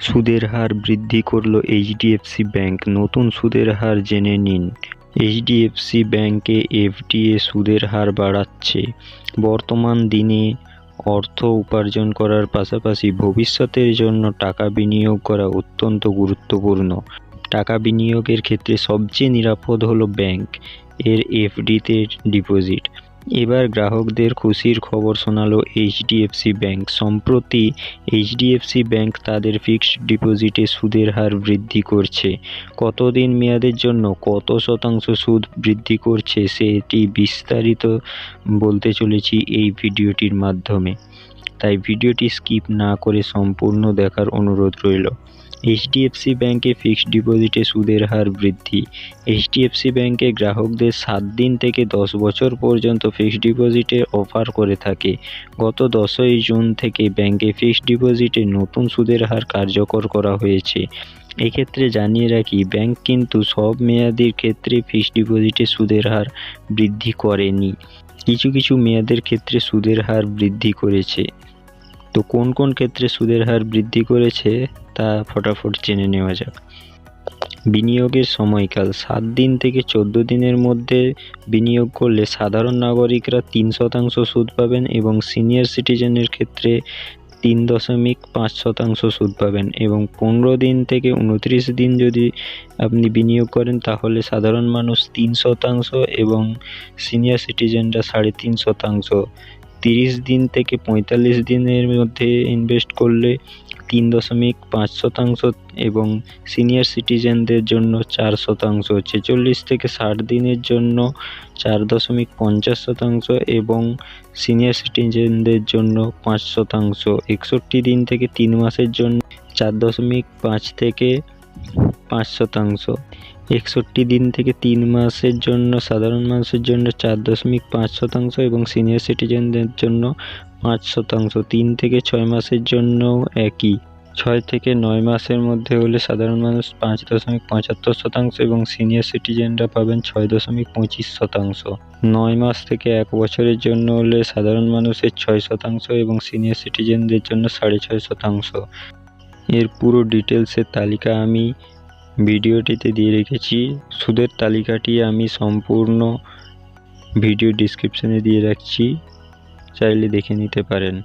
সুদের হার বৃদ্ধি করল এইচডিএফসি ব্যাংক। নতুন সুদের হার জেনে নিন। এইচডিএফসি ব্যাংকে এফডিএ সুদের হার বাড়াচ্ছে। বর্তমান দিনে অর্থ উপার্জন করার পাশাপাশি ভবিষ্যতের জন্য টাকা বিনিয়োগ করা অত্যন্ত গুরুত্বপূর্ণ। টাকা বিনিয়োগের ক্ষেত্রে সবচেয়ে নিরাপদ হলো ব্যাংক। এর এফডিতে ডিপোজিট। এবার গ্রাহকদের খুশির খবর শোনালো এইচডিএফসি ব্যাংক সম্প্রতি এইচডিএফসি ব্যাংক তাদের ফিক্সড ডিপোজিটে সুদের হার বৃদ্ধি করছে। কতদিন মেয়াদের জন্য কত শতাংশ সুদ বৃদ্ধি করছে সেটি বিস্তারিত বলতে চলেছি এই ভিডিওটির মাধ্যমে। তাই ভিডিওটি স্কিপ না করে সম্পূর্ণ দেখার অনুরোধ রইল। এইচডিএফসি ব্যাংকে ফিক্সড ডিপোজিটে সুদের হার বৃদ্ধি। এইচডিএফসি ব্যাংকে গ্রাহকদের সাত দিন থেকে দশ বছর পর্যন্ত ফিক্সড ডিপোজিটে অফার করে থাকে। গত দশই জুন থেকে ব্যাংকে ফিক্সড ডিপোজিটে নতুন সুদের হার কার্যকর করা হয়েছে। এক্ষেত্রে জানিয়ে রাখি ব্যাংক কিন্তু সব মেয়াদির ক্ষেত্রে ফিক্সড ডিপোজিটে সুদের হার বৃদ্ধি করেনি। কিছু কিছু মেয়াদের ক্ষেত্রে সুদের হার বৃদ্ধি করেছে। তো কোন কোন ক্ষেত্রে সুদের হার বৃদ্ধি করেছে তা ফটাফট জেনে নেওয়া যাক। বিনিয়োগের সময়কাল সাত দিন থেকে চোদ্দ দিনের মধ্যে বিনিয়োগ করলে সাধারণ নাগরিকরা তিন শতাংশ সুদ পাবেন এবং সিনিয়র সিটিজেনের ক্ষেত্রে তিন দশমিক পাঁচ শতাংশ সুদ পাবেন এবং পনেরো দিন থেকে উনত্রিশ দিন যদি আপনি বিনিয়োগ করেন তাহলে সাধারণ মানুষ তিন শতাংশ এবং সিনিয়র সিটিজেনরা সাড়ে তিন শতাংশ তিরিশ দিন থেকে পঁয়তাল্লিশ দিনের মধ্যে ইনভেস্ট করলে তিন দশমিক পাঁচ শতাংশ এবং সিনিয়র সিটিজেনদের জন্য চার শতাংশ, ছেচল্লিশ থেকে ষাট দিনের জন্য চার দশমিক পঞ্চাশ শতাংশ এবং সিনিয়র সিটিজেনদের জন্য পাঁচ শতাংশ, একষট্টি দিন থেকে তিন মাসের জন্য চার দশমিক পাঁচ থেকে পাঁচ শতাংশ। একষট্টি দিন থেকে তিন মাসের জন্য, সাধারণ মানুষের জন্য চার দশমিক পাঁচ শতাংশ এবং সিনিয়র সিটিজেনদের জন্য পাঁচ শতাংশ। তিন থেকে ছয় মাসের জন্য একই। ছয় থেকে নয় মাসের মধ্যে হলে সাধারণ মানুষ পাঁচ দশমিক পঁচাত্তর শতাংশ এবং সিনিয়র সিটিজেনরা পাবেন ছয় দশমিক পঁচিশ শতাংশ। নয় মাস থেকে এক বছরের জন্য হলে সাধারণ মানুষের ছয় শতাংশ এবং সিনিয়র সিটিজেনদের জন্য সাড়ে ছয় শতাংশ। এর পুরো ডিটেলসের তালিকা আমি ভিডিওটিতে দিয়ে রেখেছি। সুদের তালিকাটি আমি সম্পূর্ণ ভিডিও ডিসক্রিপশনে দিয়ে রাখছি। চাইলে দেখে নিতে পারেন।